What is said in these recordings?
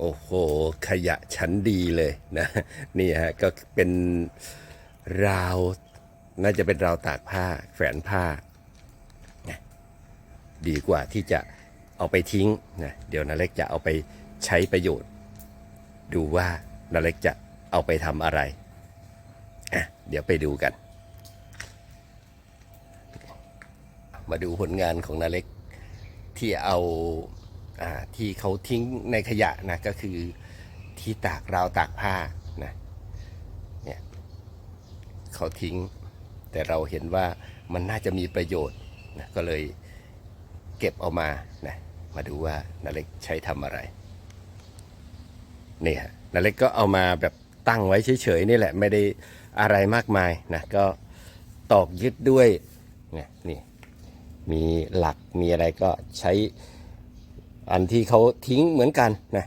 โอ้โห ขยะชั้นดีเลยนะ นี่ฮะ ก็เป็นราว น่าจะเป็นราวตากผ้า แฝนผ้า ดีกว่าที่จะเอาไปทิ้งนะ เดี๋ยวนาเล็กจะเอาไปใช้ประโยชน์ ดูว่านาเล็กจะเอาไปทำอะไรอะเดี๋ยวไปดูกัน มาดูผลงานของนาเล็กที่เอา ที่เขาทิ้งในขยะนะก็คือที่ตากราวตากผ้านะเนี่ยเขาทิ้ง แต่เราเห็นว่ามันน่าจะมีประโยชน์นะก็เลยเก็บเอามานะมาดูว่านาเล็กใช้ทำอะไรนี่ฮะนาเล็กก็เอามาแบบตั้งไว้เฉยๆนี่แหละไม่ได้อะไรมากมายนะก็ตอกยึดด้วยเนี่ยนี่มีหลักมีอะไรก็ใช้ อันที่เขาทิ้งเหมือนกันนะ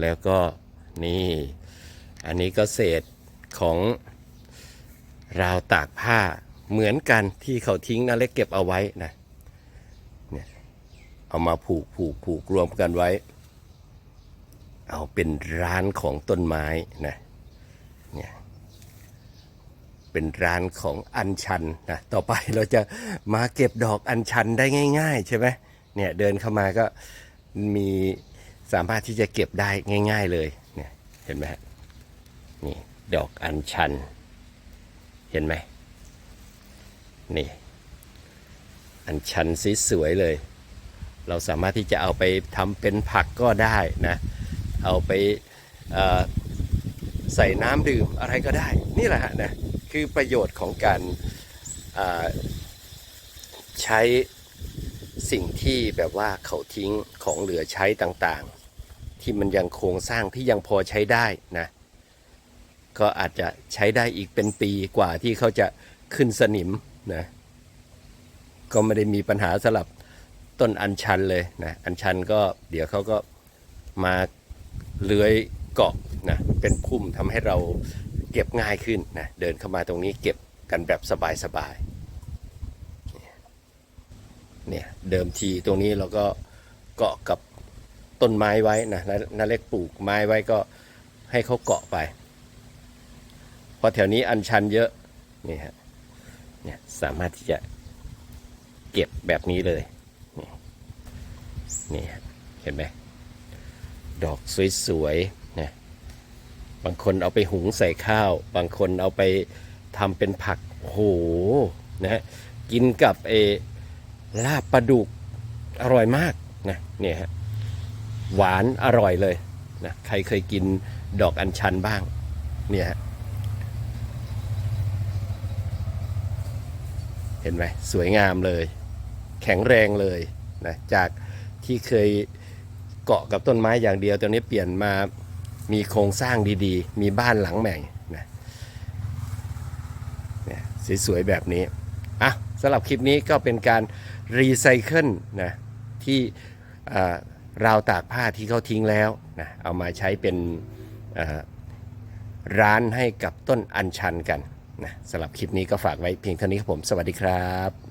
แล้วก็นี่ อันนี้ก็เศษของราวตากผ้าเหมือนกันที่เขาทิ้งนะเล็กเก็บเอาไว้นะเนี่ยเอามาผูกผูกผูกรวมกันไว้ เอาเป็นร้านของต้นไม้นะเนี่ยเป็นร้านของอัญชันนะต่อไปเราจะมาเก็บดอกอัญชันได้ง่าย ๆ ใช่ไหม เนี่ยเดินเข้ามาก็มีสามารถที่จะเก็บได้ง่าย ๆเลยเนี่ยเห็นไหมนี่ดอกอัญชัน เห็นไหมนี่ อัญชันสีสวยเลย เราสามารถที่จะเอาไปทำเป็นผักก็ได้นะ เอาไปใส่น้ำดื่มอะไรก็ได้ นี่แหละนะคือประโยชน์ของการใช้ สิ่งที่แบบว่าเขาทิ้งของเหลือใช้ต่างๆ ที่มันยังโครงสร้างที่ยังพอใช้ได้นะ ก็อาจจะใช้ได้อีกเป็นปีกว่าที่เขาจะขึ้นสนิมนะ ก็ไม่ได้มีปัญหาสำหรับต้นอัญชันเลยนะ อัญชันก็เดี๋ยวเขาก็มาเลื้อยเกาะนะเป็นพุ่มทำให้เราเก็บง่ายขึ้นนะ เดินเข้ามาตรงนี้เก็บกันแบบสบายๆ เนี่ยเดิมทีตรงนี้เราก็เกาะกับต้นไม้ไว้นะนานาเล็กปลูกไม้ไว้ก็ให้เขาเกาะไป เพราะแถวนี้อันชันเยอะนี่ฮะเนี่ยสามารถที่จะเก็บแบบนี้เลย นี่เห็นไหมดอกสวยๆนะบางคนเอาไปหุงใส่ข้าว บางคนเอาไปทำเป็นผักโหนะกินกับเอ ลาบปลาดุกอร่อยมากนะเนี่ยฮะหวานอร่อยเลยนะใครเคยกินดอกอัญชันบ้างเนี่ยฮะเห็นไหมสวยงามเลย แข็งแรงเลยนะจากที่เคยเกาะกับต้นไม้อย่างเดียวตอนนี้เปลี่ยนมามีโครงสร้างดีๆ มีบ้านหลังใหม่นะเนี่ยสวยๆแบบนี้อะสำหรับคลิปนี้ก็เป็นการ รีไซเคิลนะที่ราวตากผ้าที่เขาทิ้งแล้วนะเอามาใช้เป็นร้านให้กับต้นอัญชันกันนะสำหรับคลิปนี้ก็ฝากไว้เพียงเท่านี้ครับผม สวัสดีครับ